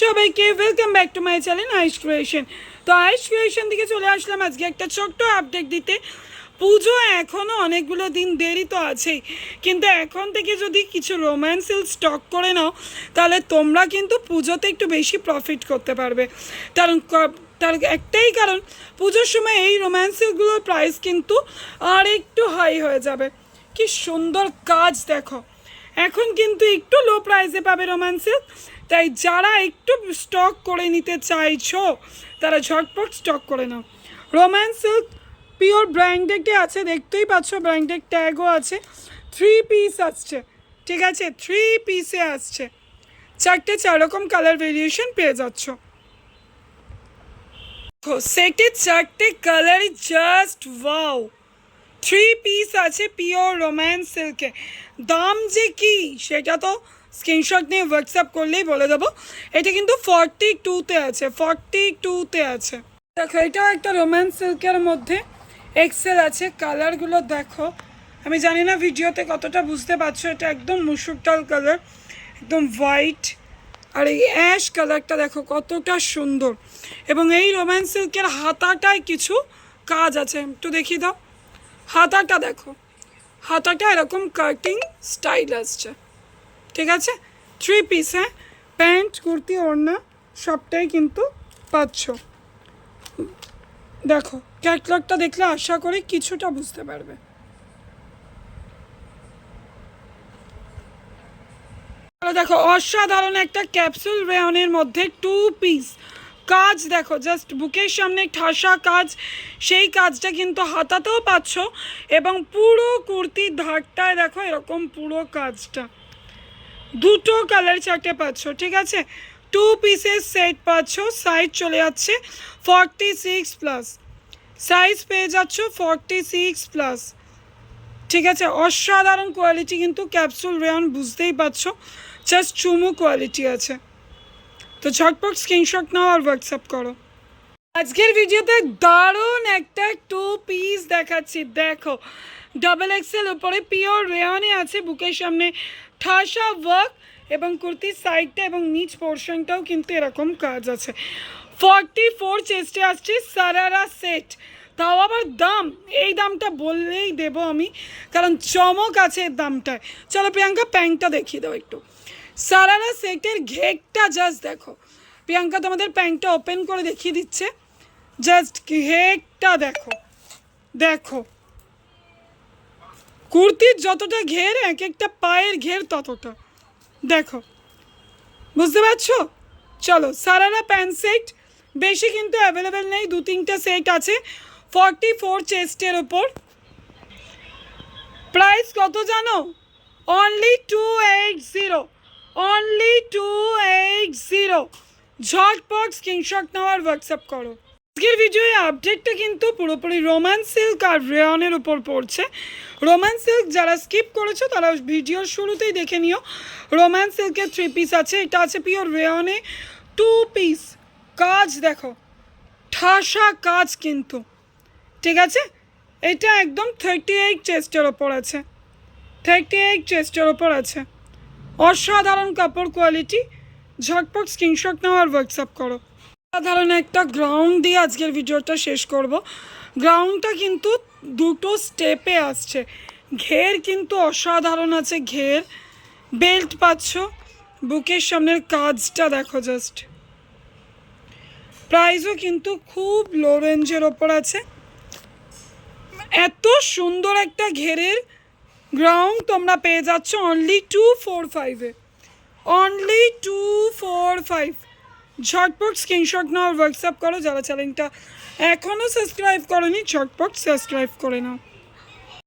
সবাইকে welcome back to my channel ice creation তো ice creation থেকে চলে আসলাম আজকে একটা ছোট্ট আপডেট দিতে। পুজো এখনও অনেকগুলো দিন দেরি তো আছেই, কিন্তু এখন থেকে যদি কিছু রোম্যান্সিল স্টক করে নাও, তাহলে তোমরা কিন্তু পুজোতে একটু বেশি প্রফিট করতে পারবে। কারণ তার একটাই কারণ, পুজোর সময় এই রোম্যান্সিলগুলোর প্রাইস কিন্তু আর একটু হাই হয়ে যাবে। কি সুন্দর কাজ দেখো। এখন কিন্তু একটু লো প্রাইসে পাবে রোম্যান্সিল তাই যারা একটু স্টক করে নিতে চাইছো, তারা ঝটপট স্টক করে নাও। রোম্যান্স সিল্ক পিওর ব্র্যান্ডেডে আছে? দেখতেই পাচ্ছ ব্র্যান্ডেড ট্যাগও আছে। থ্রি পিস আসছে। ঠিক আছে? থ্রি পিসে আসছে। চারটে চার রকম কালার ভেরিয়েশন পেয়ে যাচ্ছ। সেটে চারটে কালারই জাস্ট ওয়াও থ্রি পিস আছে পিওর রোম্যান্স সিল্কে দাম যে কি, সেটা তো স্ক্রিনশট নিয়ে হোয়াটসঅ্যাপ করলেই বলে দেবো। এটা কিন্তু ফর্টি টুতে আছে ফর্টি টুতে আছে। দেখো, এটাও একটা রোম্যান্স সিল্কের মধ্যে। এক্সেল আছে কালারগুলো দেখো। আমি জানি না ভিডিওতে কতটা বুঝতে পারছ, এটা একদম মুসুর ডাল কালার একদম হোয়াইট আর এই অ্যাশ কালারটা দেখো, কতটা সুন্দর। এবং এই রোম্যান্স সিল্কের হাতাটায় কিছু কাজ আছে, একটু দেখিয়ে দাও। হাতাটা দেখো। হাতাটা এরকম কাটিং স্টাইল আসছে। ঠিক আছে? থ্রি পিস হ্যাঁ? প্যান্ট কুর্তি, ওড়না, সবটাই কিন্তু পাচ্ছ। দেখো ক্যাটলগটা দেখলে আশা করি কিছুটা বুঝতে পারবে। দেখো, অসাধারণ একটা ক্যাপসুল রেয়নের মধ্যে টু পিস কাজ, দেখো জাস্ট বুকের সামনে ঠাসা কাজ, সেই কাজটা কিন্তু হাতাতেও পাচ্ছ এবং পুরো কুর্তির ধারটায় দেখো এরকম পুরো কাজটা। দুটো কালার চারটে পাচ্ছ, ঠিক আছে? টু পিসের সেট পাচ্ছ সাইজ চলে যাচ্ছে ফর্টি সিক্স প্লাস সাইজ পেয়ে যাচ্ছ ফর্টি সিক্স প্লাস ঠিক আছে? অসাধারণ কোয়ালিটি কিন্তু ক্যাপসুল রেয়ন বুঝতেই পারছ জাস্ট চুমু কোয়ালিটি আছে। তো ঝটপট স্ক্রিনশট নাও আর হোয়াটসঅ্যাপ করো। আজকের ভিডিওতে দারুণ একটা টু পিস দেখাচ্ছি। দেখো ডাবল এক্সেল উপরে পিওর রেয়নে আছে, বুকের সামনে ঠাসা ওয়ার্ক এবং কুর্তির সাইডটা এবং নিচ পোর্শনটাও কিন্তু এরকম কাজ আছে। ফর্টি ফোর চেস্টে আসছে সারারা সেট তাও আবার দাম, এই দামটা বললেই দেবো আমি, কারণ চমক আছে দামটায়। চলো প্রিয়াঙ্কা প্যান্টটা দেখিয়ে দাও একটু। সারারা সেটের ঘেকটা জাস্ট দেখো। প্রিয়াঙ্কা তোমাদের প্যান্টটা ওপেন করে দেখিয়ে দিচ্ছে। জাস্ট ঘেকটা দেখো। দেখো। কুর্তির যতটা ঘের, এক একটা পায়ের ঘের ততটা। দেখো। বুঝতে পারছ? চলো, সারারা প্যান্ট সেট বেশি কিন্তু অ্যাভেলেবেল নেই, দু তিনটে সেট আছে। ফর্টি ফোর চেস্টের ওপর। প্রাইস কত জানো? Only two eight zero only two eight zero ঝটপট স্ক্রিনশট নেওয়ার হোয়াটসঅ্যাপ করো। আজকের ভিডিও আপডেটটা কিন্তু পুরোপুরি রোমান সিল্ক আর রেয়নের উপর পড়ছে। রোমান সিল্ক যারা স্কিপ করেছ, তারা ভিডিওর শুরুতেই দেখে নিও। রোমান সিল্কের থ্রি পিস আছে। এটা আছে পিওর রেয়নে টু পিস কাজ দেখো, ঠাসা কাজ কিন্তু। ঠিক আছে? এটা একদম থার্টি এইট চেস্টের ওপর আছে। থার্টি এইট চেস্টের ওপর আছে। অসাধারণ কাপড় কোয়ালিটি ঝটপট স্ক্রিনশট নাও আর হোয়াটসঅ্যাপ করো। সাধারণ একটা গ্রাউন্ড দিয়ে আজকের ভিডিওটা শেষ করব। গ্রাউন্ডটা কিন্তু দুটো স্টেপে আসছে। ঘের কিন্তু অসাধারণ আছে, ঘের। বেল্ট পাচ্ছ। বুকের সামনের কাজটা দেখো জাস্ট প্রাইসও কিন্তু খুব লো রেঞ্জের ওপর আছে। এত সুন্দর একটা ঘেরের গ্রাউন্ড তোমরা পেয়ে যাচ্ছ অনলি টু ফোর ফাইভে অনলি টু ফোর ফাইভ ঝটপট স্ক্রিনশট নাও হোয়াটসঅ্যাপ করো, যারা চ্যানেলটা এখনও সাবস্ক্রাইব করনি, ঝটপট সাবস্ক্রাইব করে নাও।